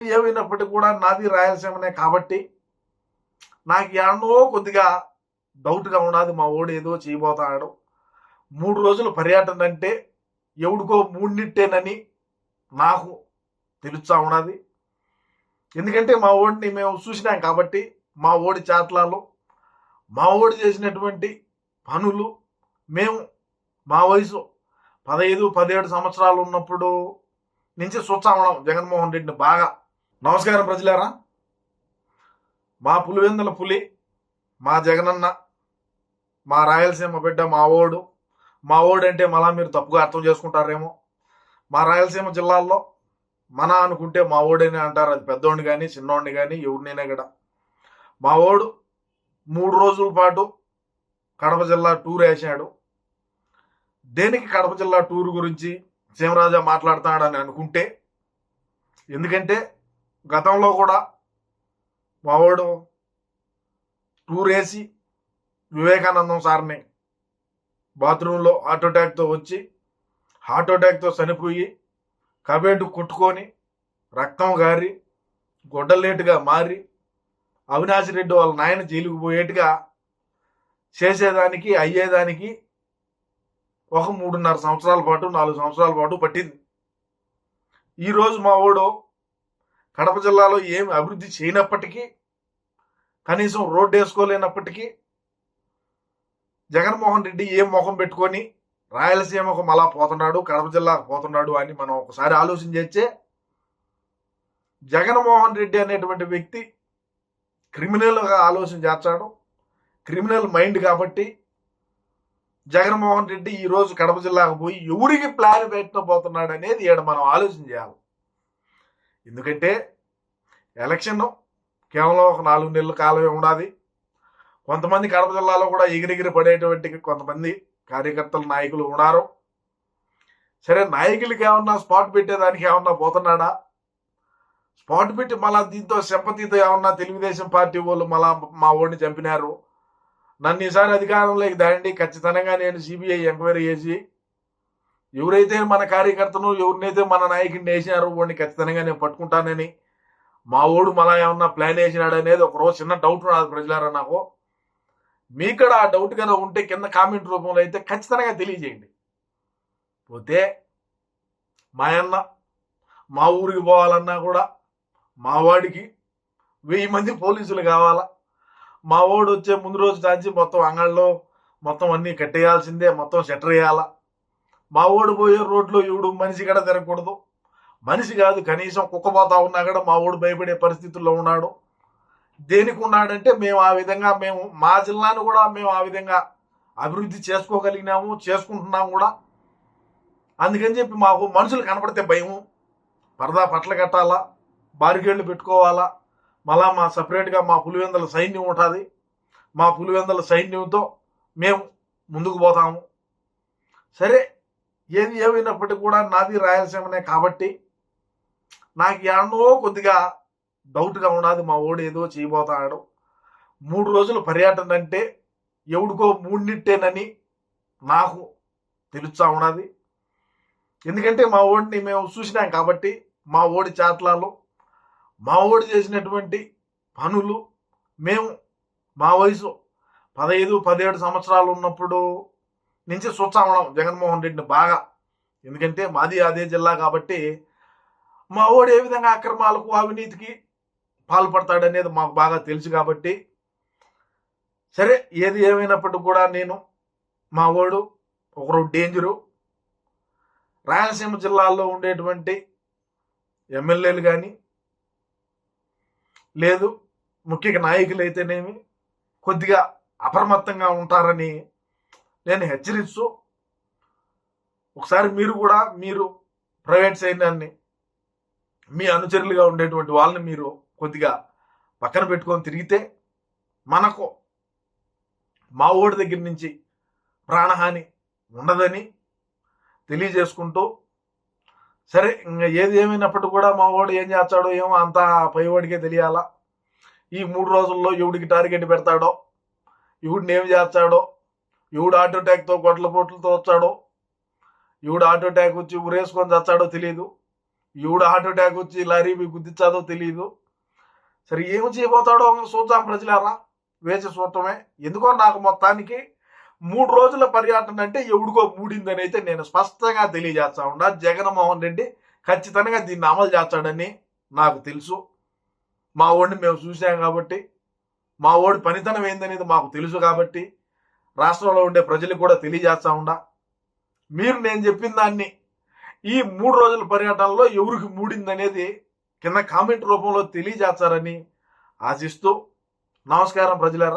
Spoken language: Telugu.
ఏమైనప్పటికీ కూడా నాది రాయలసీమనే కాబట్టి నాకు ఎన్నో కొద్దిగా డౌట్గా ఉన్నది. మా ఓడు ఏదో చేయబోతాడు. మూడు రోజులు పర్యటన అంటే ఎవడికో మూడినిట్టేనని నాకు తెలుస్తా ఉన్నది. ఎందుకంటే మా ఓడిని మేము చూసినాం కాబట్టి మా ఓడి చేతలాలు మా ఓడి చేసినటువంటి పనులు మేము మా వయసు పదహైదు పదిహేడు సంవత్సరాలు ఉన్నప్పుడు నుంచి చూస్తా ఉన్నాం. జగన్మోహన్ రెడ్డిని బాగా నమస్కారం ప్రజలారా. మా పులివెందుల పులి మా జగనన్న మా రాయలసీమ బిడ్డ మా ఓడు. మా ఓడు అంటే మళ్ళా మీరు తప్పుగా అర్థం చేసుకుంటారేమో. మా రాయలసీమ జిల్లాల్లో మన అనుకుంటే మా ఓడని అంటారు. అది పెద్దోడిని కానీ చిన్నోడిని కానీ ఎవరినైనా కూడా. మా ఓడు మూడు రోజుల పాటు కడప జిల్లా టూర్ వేసాడు. దేనికి కడప జిల్లా టూర్ గురించి సీమరాజా మాట్లాడుతాడని అనుకుంటే ఎందుకంటే గతంలో కూడా మావాడు టూర్ వేసి వివేకానందం సార్ని బాత్రూంలో హార్ట్ అటాక్తో వచ్చి హార్ట్ అటాక్తో చనిపోయి కబేటు కొట్టుకొని రక్తం గారి గొడ్డలేటుగా మారి అవినాష్ రెడ్డి వాళ్ళ నాయన జైలుకు పోయేట్టుగా చేసేదానికి అయ్యేదానికి ఒక మూడున్నర సంవత్సరాల పాటు నాలుగు సంవత్సరాల పాటు పట్టింది. ఈరోజు మా కడప జిల్లాలో ఏం అభివృద్ధి చేయనప్పటికీ కనీసం రోడ్డు వేసుకోలేనప్పటికీ జగన్మోహన్ రెడ్డి ఏం ముఖం పెట్టుకొని రాయలసీమకు మళ్ళా పోతున్నాడు కడప జిల్లాకు పోతున్నాడు అని మనం ఒకసారి ఆలోచన చేస్తే జగన్మోహన్ రెడ్డి అనేటువంటి వ్యక్తి క్రిమినల్గా ఆలోచన చేస్తాడు క్రిమినల్ మైండ్ కాబట్టి జగన్మోహన్ రెడ్డి ఈరోజు కడప జిల్లాకు పోయి ఎవరికి ప్లాన్ పెట్టబోతున్నాడు అనేది ఈడ మనం ఆలోచన చేయాలి. ఎందుకంటే ఎలక్షన్ కేవలం ఒక నాలుగు నెలల కాలమే ఉండాలి కొంతమంది కడప జిల్లాలో కూడా ఎగిరెగిరి పడేటువంటి కొంతమంది కార్యకర్తలు నాయకులు ఉన్నారు. సరే నాయకులకి ఏమన్నా స్పాట్ పెట్టేదానికి ఏమన్నా పోతున్నాడా? స్పాట్ పెట్టి మళ్ళా దీంతో సింపతితో ఏమన్నా తెలుగుదేశం పార్టీ వాళ్ళు మళ్ళా మా ఓడిని చంపినారు? నన్ను ఈసారి అధికారంలోకి దాండి ఖచ్చితంగా నేను సిబిఐ ఎంక్వైరీ చేసి ఎవరైతే మన కార్యకర్తను ఎవరినైతే మన నాయకుడిని వేసినారో వాడిని ఖచ్చితంగా నేను పట్టుకుంటానని. మా ఓడు మళ్ళా ఏమన్నా ప్లాన్ వేసినాడు అనేది ఒక రోజు చిన్న డౌట్ రాదు ప్రజలారా నాకు. మీకడ ఆ డౌట్ కదా ఉంటే కింద కామెంట్ రూపంలో అయితే ఖచ్చితంగా తెలియజేయండి. పోతే మా అన్న మా ఊరికి పోవాలన్నా కూడా మా వాడికి వెయ్యి మంది పోలీసులు కావాలా? మా వాడు వచ్చే ముందు రోజు దాచి మొత్తం అంగళ్ళలో మొత్తం అన్నీ కట్టేయాల్సిందే మొత్తం షట్టర్ వేయాలా? మా ఓడి పోయే రోడ్లో ఇవిడు మనిషి కూడా తిరగకూడదు. మనిషి కాదు కనీసం కుక్క పోతా ఉన్నా కూడా మా ఊడు భయపడే పరిస్థితుల్లో ఉన్నాడు. దేనికి ఉన్నాడంటే మేము ఆ విధంగా మేము మా జిల్లాను కూడా మేము ఆ విధంగా అభివృద్ధి చేసుకోగలిగినాము చేసుకుంటున్నాము కూడా. అందుకని చెప్పి మాకు మనుషులు కనపడితే భయము. పరదా పట్ల కట్టాలా బారికేళ్ళు పెట్టుకోవాలా మళ్ళా మా సపరేట్గా మా పులివెందల సైన్యం ఉంటుంది. మా పులివెందల సైన్యంతో మేము ముందుకు పోతాము. సరే ఏది ఏమైనప్పటికీ కూడా నాది రాయలసీమనే కాబట్టి నాకు ఎన్నో కొద్దిగా డౌట్గా ఉన్నది. మా ఓడు ఏదో చేయబోతాడు. మూడు రోజులు పర్యటన అంటే ఎవడికో మూడినిట్టేనని నాకు తెలుస్తా ఉన్నది. ఎందుకంటే మా ఓడిని మేము చూసినాం కాబట్టి మా ఓడి చేతలాలు మా ఓడి చేసినటువంటి పనులు మేము మా వయసు పదహైదు పదిహేడు సంవత్సరాలు ఉన్నప్పుడు నుంచి చూస్తా జగన్మోహన్ రెడ్డిని బాగా. ఎందుకంటే మాది అదే జిల్లా కాబట్టి మా ఓడు ఏ విధంగా అక్రమాలకు అవినీతికి పాల్పడతాడనేది మాకు బాగా తెలుసు కాబట్టి సరే ఏది ఏమైనప్పటికీ కూడా నేను మా ఓడు ఒకరు డేంజరు. రాయలసీమ జిల్లాల్లో ఉండేటువంటి ఎమ్మెల్యేలు కానీ లేదు ముఖ్య నాయకులు అయితేనేమి కొద్దిగా అప్రమత్తంగా ఉంటారని నేను హెచ్చరిస్తూ ఒకసారి మీరు కూడా మీరు ప్రైవేట్ సైన్యాన్ని మీ అనుచరులుగా ఉండేటువంటి వాళ్ళని మీరు కొద్దిగా పక్కన పెట్టుకొని తిరిగితే మనకు మా ఓడి దగ్గర నుంచి ప్రాణహాని ఉండదని తెలియజేసుకుంటూ సరే ఇంకా ఏది ఏమైనప్పటికీ కూడా మా వాడు ఏం చేస్తాడో ఏమో అంతా పైవాడికే తెలియాలా? ఈ మూడు రోజుల్లో ఎవడికి టార్గెట్ పెడతాడో ఎవడిని ఏం చేస్తాడో ఎవడు హార్ట్ అటాక్తో గొడ్ల పొట్లతో వచ్చాడో? ఎవడు హార్ట్ అటాక్ వచ్చి ఉరేసుకొని చచ్చాడో తెలియదు ఎవడు హార్ట్ అటాక్ వచ్చి లారీ మీ గుద్దించాదో తెలియదు సరే ఏమి చేయబోతాడో చూద్దాం ప్రజలారా. వేచి చూడటమే ఎందుకో నాకు మొత్తానికి మూడు రోజుల పర్యటన అంటే ఎవడికో మూడిందని అయితే నేను స్పష్టంగా తెలియజేస్తా ఉన్నా. జగన్మోహన్ రెడ్డి ఖచ్చితంగా దీన్ని అమలు చేస్తాడని నాకు తెలుసు. మా ఓడిని మేము చూసాం కాబట్టి మా ఓడి పనితనం ఏందనేది మాకు తెలుసు కాబట్టి రాష్ట్రంలో ఉండే ప్రజలకు కూడా తెలియజేస్తా ఉండా. మీరు నేను చెప్పిన దాన్ని ఈ మూడు రోజుల పర్యటనలో ఎవరికి మూడిందనేది కింద కామెంట్ రూపంలో తెలియజేస్తారని ఆశిస్తూ నమస్కారం ప్రజలారా.